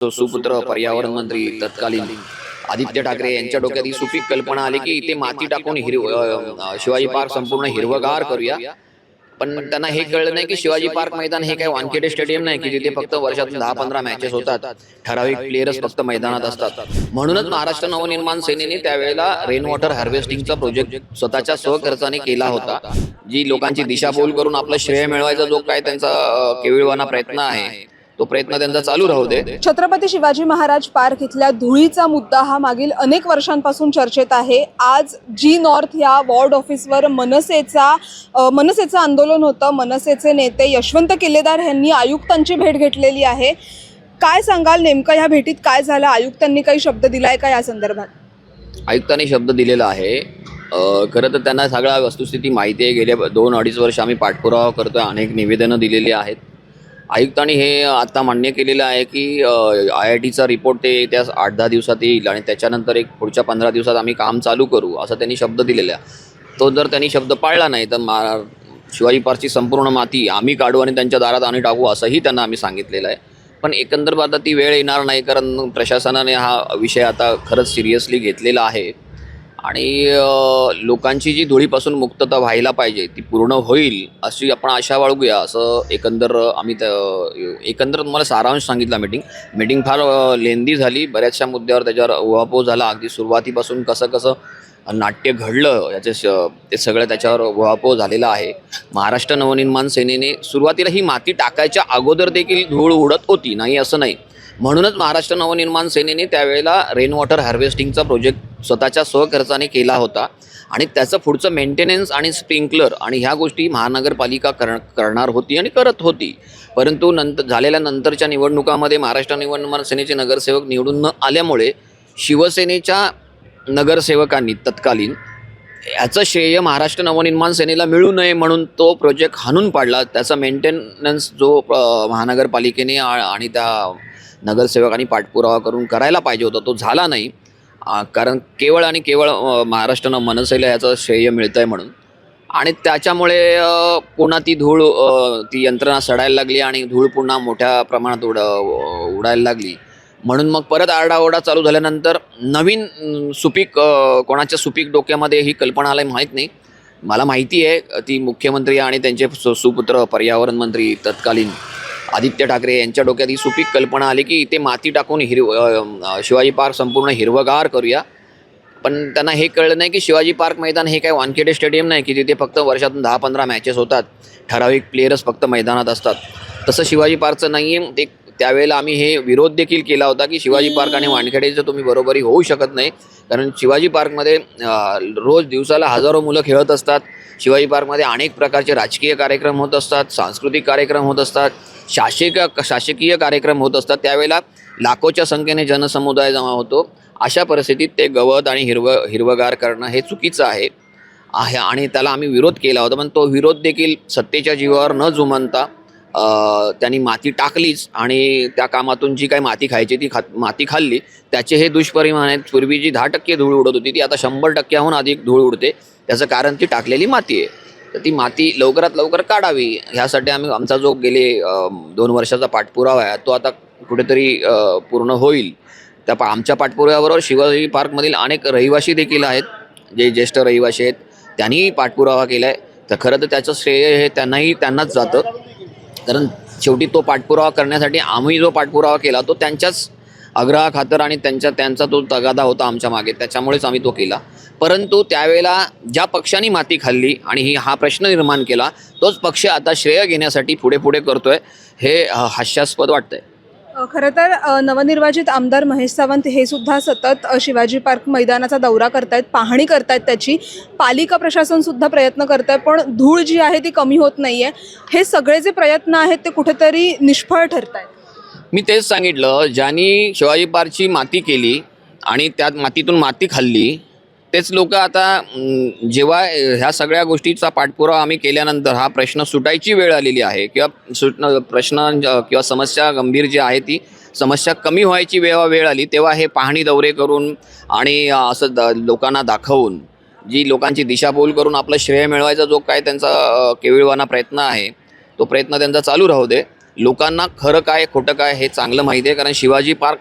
तो सुपुत्र पर्यावरण मंत्री तत्कालीन आदित्य ठाकरे यांच्या डोक्यात ही सुपीक कल्पना आली की इथे माती टाकून हिरव शिवाजी पार्क संपूर्ण हिरवगार करूया. पण त्यांना हे कळलं नाही की शिवाजी पार्क मैदान हे काही वानखेडे स्टेडियम नाही की जिथे फक्त वर्षातून दहा पंधरा मॅचेस होतात. ठराविक प्लेयर्स फक्त मैदानात असतात. म्हणूनच महाराष्ट्र नवनिर्माण सेनेने त्यावेळेला रेन वॉटर हार्वेस्टिंगचा प्रोजेक्ट स्वतःच्या स्वखर्चाने केला होता. जी लोकांची दिशाभूल करून आपलं श्रेय मिळवायचा जो काय त्यांचा केविळवाना प्रयत्न आहे तो प्रयत्न त्यांचा चालू राहू दे. छत्रपती शिवाजी महाराज पार्क इथल्या धुळीचा मुद्दा हा मागील अनेक वर्षांपासून चर्चेत आहे. आज जी नॉर्थ या वॉर्ड ऑफिसवर मनसेचा मनसेचं आंदोलन होतं मनसेचे नेते यशवंत किल्लेदार यांनी आयुक्तांची भेट घेतलेली आहे. काय सांगाल नेमकं ह्या भेटीत? काय झालं? आयुक्तांनी काही शब्द दिलाय का या संदर्भात? आयुक्तांनी शब्द दिलेला आहे. खरं तर त्यांना सगळ्या वस्तुस्थिती माहिती आहे. गेल्या दोन अडीच वर्ष आम्ही पाठपुरावा करतोय. अनेक निवेदनं दिलेली आहेत. आयुक्तांनी हे आता मान्य केलेलं आहे की आय आय टीचा रिपोर्ट ते त्या आठ दहा दिवसात येईल आणि त्याच्यानंतर एक पुढच्या पंधरा दिवसात आम्ही काम चालू करू असं त्यांनी शब्द दिलेला आहे. तो जर त्यांनी शब्द पाळला नाही तर मा शिवाजी पार्कची संपूर्ण माती आम्ही काढू आणि त्यांच्या दारात आणि टाकू असंही त्यांना आम्ही सांगितलेलं आहे. पण एकंदर आता ती वेळ येणार नाही कारण प्रशासनाने हा विषय आता खरंच सिरियसली घेतलेला आहे. आणि लोकांची जी धुळीपासून मुक्तता व्हायला पाहिजे ती पूर्ण होईल अशी आपण आशा बाळगूया. असं एकंदर आम्ही त एकंदर तुम्हाला सारांश सांगितला मीटिंग मीटिंग फार लेंदी झाली. बऱ्याचशा मुद्द्यावर त्याच्यावर उहापोह झाला. अगदी सुरुवातीपासून कसं कसं नाट्य घडलं याचे ते सगळं त्याच्यावर उहापोह झालेला आहे. महाराष्ट्र नवनिर्माण सेनेने सुरुवातीला ही माती टाकायच्या अगोदर देखील धूळ उडत होती. नाही असं नाही. म्हणूनच महाराष्ट्र नवनिर्माण सेनेने त्यावेळेला रेन वॉटर हार्वेस्टिंगचा प्रोजेक्ट स्वतःच्या स्वखर्चाने केला होता. आणि त्याचं पुढचं मेंटेनन्स आणि स्प्रिंकलर आणि ह्या गोष्टी महानगरपालिका कर करणार होती आणि करत होती. परंतु नंतर झालेल्या नंतरच्या निवडणुकामध्ये महाराष्ट्र निवडणूक सेनेचे नगरसेवक निवडून न आल्यामुळे शिवसेनेच्या नगरसेवकांनी तत्कालीन याचं श्रेय महाराष्ट्र नवनिर्माण सेनेला मिळू नये म्हणून तो प्रोजेक्ट हाणून पाडला. त्याचा मेंटेनन्स जो महानगरपालिकेने आ- आणि त्या नगरसेवकांनी पाठपुरावा करून करायला पाहिजे होता. तो झाला नाही. कारण केवळ आणि केवळ महाराष्ट्रानं मनसेला याचं श्रेय मिळतं आहे म्हणून. आणि त्याच्यामुळे पुन्हा ती धूळ ती यंत्रणा सडायला लागली आणि धूळ पुन्हा मोठ्या प्रमाणात उड उडायला लागली. म्हणून मग परत आरडाओरडा चालू झाल्यानंतर नवीन सुपीक कोणाच्या सुपीक डोक्यामध्ये ही कल्पना आली माहीत नाही. मला माहिती आहे ती मुख्यमंत्री आणि त्यांचे सु- सुपुत्र पर्यावरण मंत्री तत्कालीन आदित्य ठाकरे यांच्या डोक्यात ही सुपीक कल्पना आली की इथे माती टाकून हिरव शिवाजी पार्क संपूर्ण हिरवगार करूया. पण त्यांना हे कळलं नाही की शिवाजी पार्क मैदान हे काही वानखेडे स्टेडियम नाही की तिथे फक्त वर्षातून दहा पंधरा मॅचेस होतात. ठराविक प्लेयरच फक्त मैदानात असतात. तसं शिवाजी पार्कचं नाही आहे ते त्यावेळेला आम्ही हे विरोध देखील केला होता की शिवाजी पार्क आणि वानखेडेचं तुम्ही बरोबरी होऊ शकत नाही. कारण शिवाजी पार्कमध्ये रोज दिवसाला हजारो मुलं खेळत असतात. शिवाजी पार्कमध्ये अनेक प्रकारचे राजकीय कार्यक्रम होत असतात सांस्कृतिक कार्यक्रम होत असतात शासकीय शासकीय कार्यक्रम होत असतात. त्यावेळेला लाखोच्या संख्येने जनसमुदाय जमा होतो. अशा परिस्थितीत ते गवत आणि हिरव हिरवगार करणं हे चुकीचं आहे. आहे आणि त्याला आम्ही विरोध केला होता पण तो विरोध देखील सत्तेच्या जीवावर न जुमानता त्यांनी माती टाकलीच आणि त्या कामातून जी काही माती खायची ती खा माती खाल्ली. त्याचे हे दुष्परिणाम आहेत. पूर्वी जी दहा टक्के धूळ उडत होती ती आता शंभर टक्क्याहून अधिक धूळ उडते. त्याचं कारण ती टाकलेली माती आहे. तर ती माती लवकरात लवकर काढावी. ह्यासाठी आम्ही आमचा जो गेले दोन वर्षाचा पाठपुरावा आहे तो आता कुठेतरी पूर्ण होईल. त्या पा आमच्या पाठपुराव्याबरोबर शिवाजी पार्कमधील अनेक रहिवासी देखील आहेत. जे ज्येष्ठ रहिवासी आहेत त्यांनीही पाठपुरावा केला आहे तर खरं तर त्याचं श्रेय हे त्यांनाही त्यांनाच जातं. कारण शेवटी तो पाठपुरावा करण्यासाठी आम्ही जो पाठपुरावा केला तो त्यांच्याच आग्रहाखातर आणि त्यांच्या त्यांचा तो तगादा होता आमच्या मागे. त्याच्यामुळेच आम्ही तो केला. परंतु त्यावेळेला ज्या पक्षांनी माती खाल्ली आणि ही हा प्रश्न निर्माण केला तोच पक्ष आता श्रेय घेण्यासाठी पुढे पुढे करतोय हे हास्यास्पद वाटतंय. खरं तर नवनिर्वाचित आमदार महेश सावंत हे सुद्धा सतत शिवाजी पार्क मैदानाचा दौरा करतायत पाहणी करतायत त्याची. पालिका प्रशासन सुद्धा प्रयत्न करत आहे पण धूळ जी आहे ती कमी होत नाही आहे हे सगळे जे प्रयत्न आहेत ते कुठेतरी निष्फळ ठरत आहेत मी तेच सांगितलं ज्यांनी शिवाजी पार्कची माती केली आणि त्यात मातीतून माती खाल्ली तेच लोक आता जेव्हा ह्या सगळ्या गोष्टीचा पाठपुरावा आम्ही केल्यानंतर हा प्रश्न सुटायची वेळ आलेली आहे किंवा सुट प्रश्न किंवा समस्या गंभीर जी आहे ती समस्या कमी व्हायची वेळा वेळ आली तेव्हा हे पाहणी दौरे करून आणि असं द लोकांना दाखवून जी लोकांची दिशाभूल करून आपलं श्रेय मिळवायचा जो काय त्यांचा केविळवाना प्रयत्न आहे तो प्रयत्न त्यांचा चालू राहू दे. लोकांना खरं काय खोटं काय हे चांगलं माहिती आहे कारण शिवाजी पार्क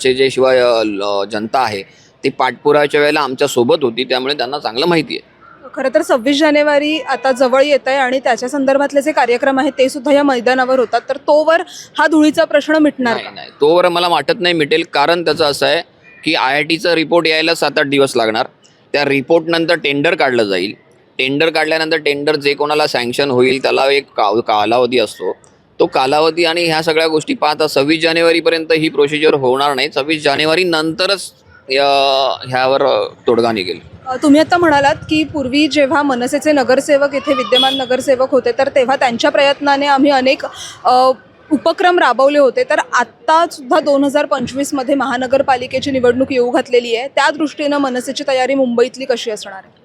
चे जे शिवाय ल- जनता आहे ती पाठपुराव्याच्या वेळेला आमच्यासोबत होती त्यामुळे त्यांना चांगलं माहिती आहे. खरं तर सव्वीस जानेवारी आता जवळ येत आहे आणि त्याच्या संदर्भातले जे कार्यक्रम आहेत ते सुद्धा या मैदानावर होतात. तर तोवर हा धुळीचा प्रश्न मिटणार नाही नाही. तोवर मला वाटत नाही मिटेल. कारण त्याचं असं आहे की आय आय टीचा रिपोर्ट यायला सात आठ दिवस लागणार. त्या रिपोर्टनंतर टेंडर काढलं जाईल. टेंडर काढल्यानंतर टेंडर जे कोणाला सँक्शन होईल त्याला एक का कालावधी असतो. तो कालावधी आणि ह्या सगळ्या गोष्टी पाहता सव्वीस जानेवारीपर्यंत ही प्रोसिजर होणार नाही. सव्वीस जानेवारी नंतरच या- ह्यावर तोडगा निघेल तुम्ही आता म्हणालात की पूर्वी जेव्हा मनसेचे नगरसेवक इथे विद्यमान नगरसेवक होते तर तेव्हा त्यांच्या प्रयत्नाने आम्ही अनेक अ, उपक्रम राबवले होते. तर आत्ता सुद्धा दोन हजार पंचवीसमध्ये महानगरपालिकेची निवडणूक येऊ घातलेली आहे. त्या दृष्टीनं मनसेची तयारी मुंबईतली कशी असणार आहे?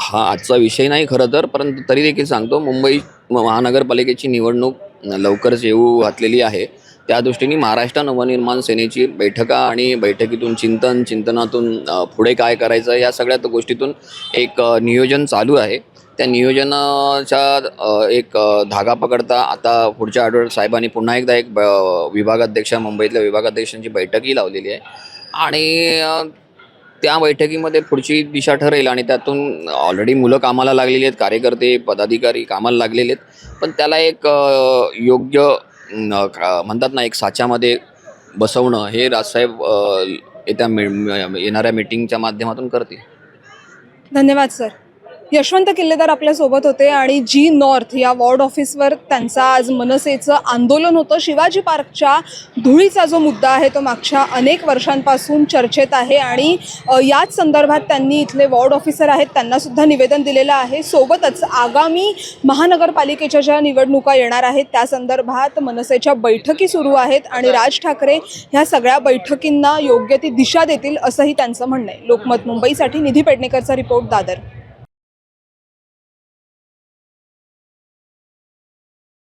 हा आजचा विषय नाही खरं तर परंतु तरी देखील सांगतो मुंबई म- महानगरपालिकेची निवडणूक लवकरच येऊ घातलेली आहे. त्या दृष्टीने महाराष्ट्र नवनिर्माण सेनेची बैठका आणि बैठकीतून चिंतन चिंतनातून पुढे काय करायचं या सगळ्या गोष्टीतून एक नियोजन चालू आहे. त्या नियोजनाच्या एक धागा पकडता आता पुढच्या आठवड्यात साहेबांनी पुन्हा एकदा एक ब- विभागाध्यक्ष मुंबईतल्या विभागाध्यक्षांची बैठकही लावलेली आहे. आणि त्या बैठकीमध्ये पुढची दिशा ठरेल आणि त्यातून ऑलरेडी मुलं कामाला लागलेली आहेत कार्यकर्ते पदाधिकारी कामाला लागलेले आहेत. पण त्याला एक योग्य म्हणतात ना एक साच्यामध्ये बसवणं हे राजसाहेब येत्या मि येणाऱ्या मीटिंगच्या माध्यमातून करतील. धन्यवाद सर. यशवंत किल्लेदार आपल्यासोबत होते आणि जी नॉर्थ या वॉर्ड ऑफिसवर त्यांचा आज मनसेचं आंदोलन होतं. शिवाजी पार्कच्या धुळीचा जो मुद्दा आहे तो मागच्या अनेक वर्षांपासून चर्चेत आहे आणि याच संदर्भात त्यांनी इथले वॉर्ड ऑफिसर आहेत त्यांनासुद्धा निवेदन दिलेलं आहे. सोबतच आगामी महानगरपालिकेच्या ज्या निवडणुका येणार आहेत त्या संदर्भात मनसेच्या बैठकी सुरू आहेत आणि राज ठाकरे ह्या सगळ्या बैठकींना योग्य ती दिशा देतील असंही त्यांचं म्हणणं आहे. लोकमत मुंबईसाठी निधी पेडणेकरचा रिपोर्ट दादर.